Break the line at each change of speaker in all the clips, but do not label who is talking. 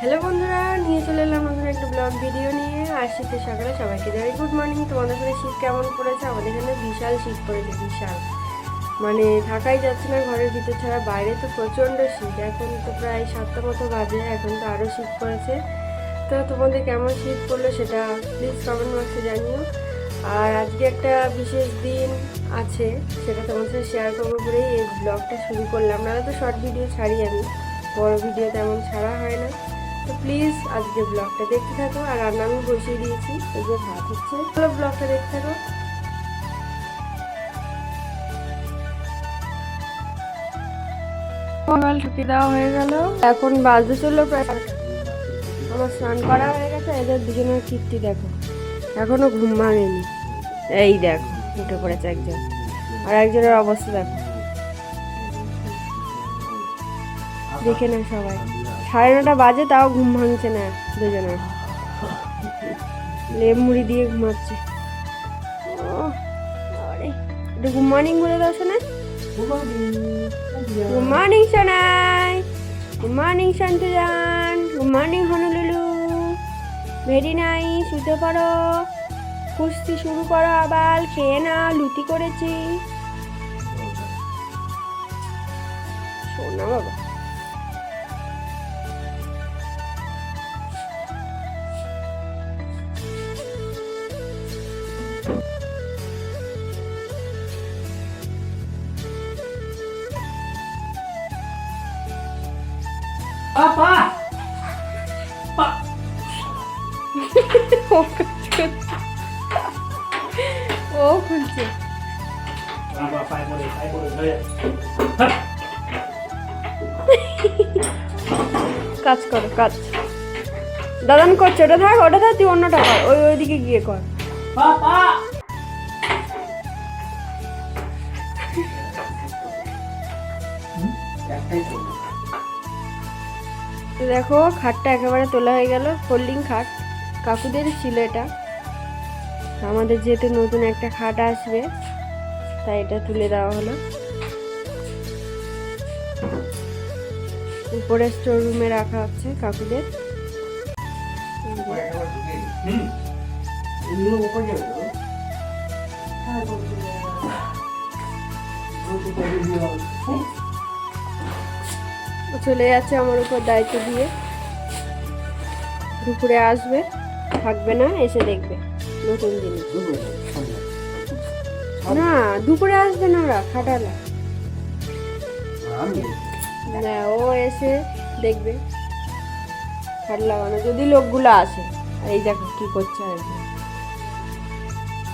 Hello বন্ধুরা, নিয়ে চলে এলাম নতুন একটা ব্লগ ভিডিও নিয়ে। আর শীতের সকালে সবাইকে জানাই গুড মর্নিং তোমাদের এখানে শীত কেমন পড়েছে? আমাদের এখানে বিশাল শীত পড়েছে, বিশাল। মানে থাকাই যাচ্ছে না, ঘরের ভিতর ছাড়া বাইরে তো প্রচণ্ড শীত। এখন তো প্রায় সাতটা মতো বাজে, এখন তো আরও শীত পড়েছে। তো তোমাদের কেমন শীত পড়ল সেটা প্লিজ কমেন্ট বক্সে জানিও। আর আজকে একটা বিশেষ দিন আছে, সেটা তোমার সাথে শেয়ার করব বলেই এই ব্লগটা শুরু করলাম। নাহলে তো শর্ট ভিডিও ছাড়ি আমি, বড় ভিডিও তেমন ছাড়া হয় না। তো প্লিজ আজকে ব্লগটা দেখতে থাকো। আর রান্না আমি বসিয়ে দিয়েছি এই যে ভাত হচ্ছে। চলো ব্লগটা দেখতে থাকো। সকাল ঢুকে দেওয়া হয়ে গেল। এখন বাজতে চলল প্রায় আমার স্নান করা হয়ে গেছে এদের দুজনের কীর্তি দেখো। এখনও ঘুম ভাঙেনি। এই দেখো উঠে পড়েছে একজন। আর একজনের অবস্থা দেখো। দেখে না সবাই। সাড়ে নটা বাজে তাও ঘুম ভাঙছে না দুজনের। লেপ মুড়ি দিয়ে ঘুমাচ্ছে। একটু গুড মর্নিং বলে দাও শোনা গুড মর্নিং সোনাই। Good morning শান্তজান। Good morning Honolulu. Very নাই শুতে পারো কুস্তি শুরু করো আবার খেয়ে না লুটি করেছি। শোনা বাবা।
পাপা
ও খুলছে ও খুলছে
বাবা পাই পড়ে পাই পড়ে ধরে
কাজ করো কাজ। দাদান করছে ওটা থাক ওটা থাক তুই অন্যটা কর ওই ওইদিকে গিয়ে কর।
একটাই
দেখো, খাটটা একেবারে তোলা হয়ে গেল। ফোল্ডিং খাট। কাকুদের ছিল এটা। আমাদের যেহেতু নতুন একটা খাট আসবে, তাই এটা তুলে দেওয়া হলো। উপরে স্টোর রুমে রাখা হচ্ছে কাকুদের।
হুম।
চলে যাচ্ছে আমার উপর দায়িত্ব দিয়ে। দুপুরে আসবে থাকবে না এসে দেখবে নতুন জিনিস না দুপুরে আসবে না ওরা খাটালা না ও এসে দেখবে। খাট লাগানো যদি লোকগুলো আসে। আর এই দেখো কি করছে আর কি।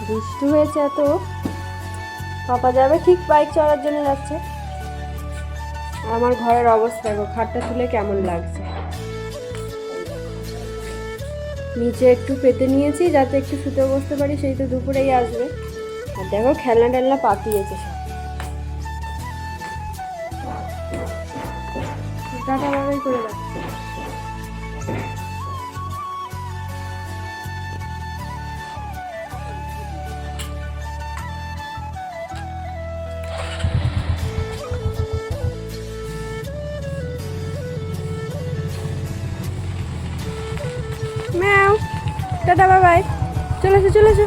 দুষ্টু হয়েছে এত। পাপা যাবে ঠিক বাইক চড়ার জন্য যাচ্ছে। আমার ঘরের অবস্থা দেখো খাটটা তুলে কেমন লাগছে? নিচে একটু পেতে নিয়েছি, যাতে একটু শুতে বসতে পারি, সেই তো দুপুরেই আসবে। আর দেখো, খেলনা টেলনা পাতিয়েছে সব। টাটা বাবাই। চলে এসো চলে এসো।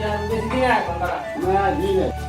ਜਾਂਦੇ ਨਹੀਂ
ਆ ਬੰਦਾ।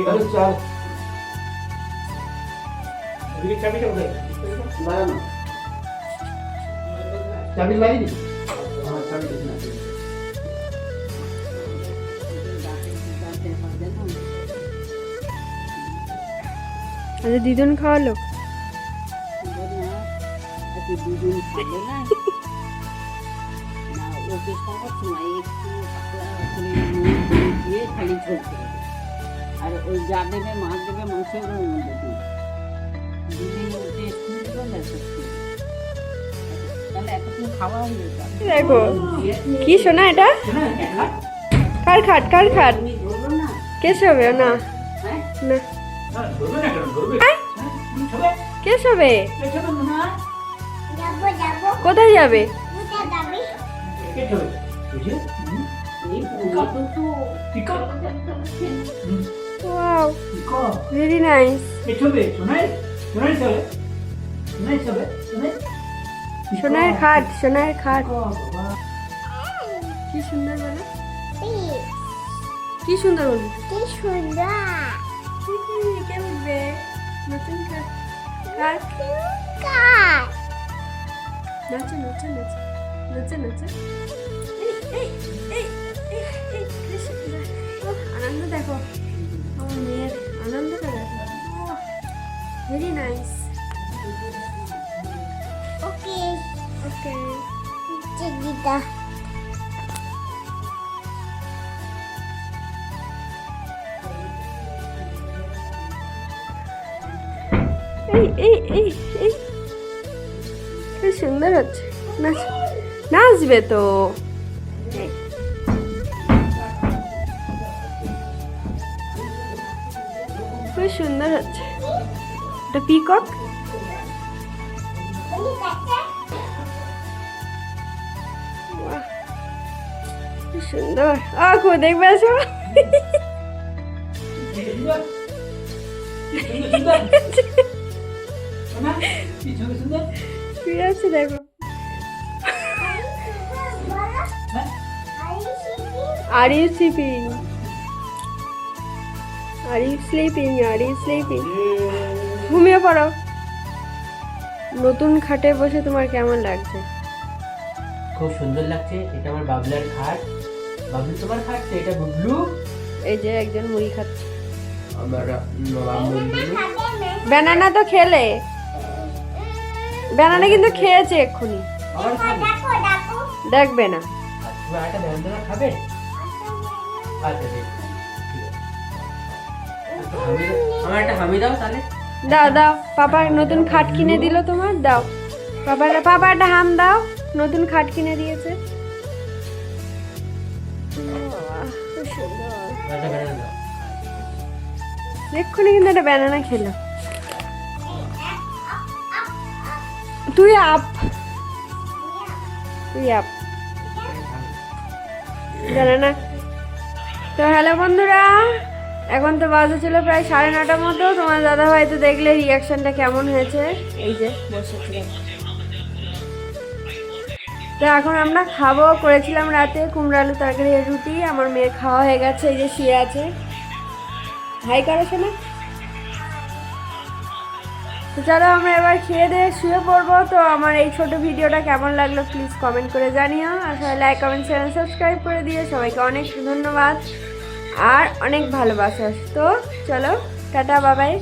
দেখে তাহলে চাল লাগানো চাবি লাগিনি আমার চাবি দেখি না।
আচ্ছা দিদুন খাওয়ালো?
দুদিন খাবে না না ওকে সবার সময় একটু ওই যা দেবে মাছ দেবে। মধ্যে দিই দুদিন হয়ে
দেখো কি শোনা এটা? কার খাট কার খাট
ধরলো না?
না।
হ্যাঁ?
না।
ধরবে না কেন? ধরবে?
কে শোবে কোথায় যাবে? ওয়াও ভেরি নাইস সোনার খাট সোনার খাট কি সুন্দর বলে? কি সুন্দর বলি? কে উঠবে নতুন খাট খাট নাচো নাচো নাচো। নাচো নাচো। এই এই এই এই। কি সুন্দর হচ্ছে। নাচ নাচবে তো। খুব সুন্দর হচ্ছে। এটা পিকক সুন্দর। আখো দেখবে আসো। ঠিক আছে দেখো। Are you sleeping are you sleeping are you sleeping ঘুমিয়ে পড়ো। নতুন খাটে বসে তোমার কেমন লাগছে?
খুব সুন্দর লাগছে। এটা আমার বাবলার খাট। বাবলু তোমার খাট তো এটা বুবলু?
এই যে একজন মুড়ি খাচ্ছে।
আমার
ব্যানানা তো খেলে। ব্যানানা কিন্তু খেয়েছে এক্ষুনি। দেখবে না।
দাও। দাও তাহলে
দাও দাও পাপা নতুন খাট কিনে দিল তোমার দাও। পাপা পাপা একটা হাম দাও নতুন খাট কিনে দিয়েছে। এক্ষুনি কিন্তু একটা ব্যানানা খেলো। তুই আপ। তুই আপ। জানে না। তো হ্যালো বন্ধুরা, এখন তো বাজে ছিল প্রায় সাড়ে নটার মতো। তোমার দাদা ভাই তো দেখলে রিয়াকশনটা কেমন হয়েছে? এই যে, বসেছিলাম। তো এখন আমরা খাব। করেছিলাম রাতে কুমড়ো আলু তরকারি রুটি। আমার মেয়ের খাওয়া হয়ে গেছে, এই যে শুয়ে আছে। হাই করেছে না তো চলো আমরা এবার খেয়ে দিয়ে শুয়ে পড়ব। তো আমার এই ছোট ভিডিওটা কেমন লাগল প্লিজ কমেন্ট করে জানিও। আর সবাই লাইক কমেন্ট চ্যানেল সাবস্ক্রাইব করে দিও। সবাইকে অনেক ধন্যবাদ। আর অনেক ভালোবাসা। তো চলো, টাটা বাবাই